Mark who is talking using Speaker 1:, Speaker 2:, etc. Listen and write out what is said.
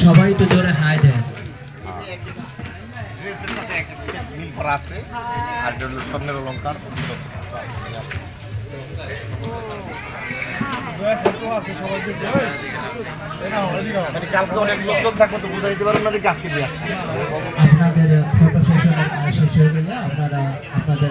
Speaker 1: সবাই তো জোরে হাই দেন।
Speaker 2: আছে আর জন্য স্বর্ণের অলঙ্কার কালকে অনেক লোকজন থাকবে তো বুঝাই দিতে না আজকে দিয়ে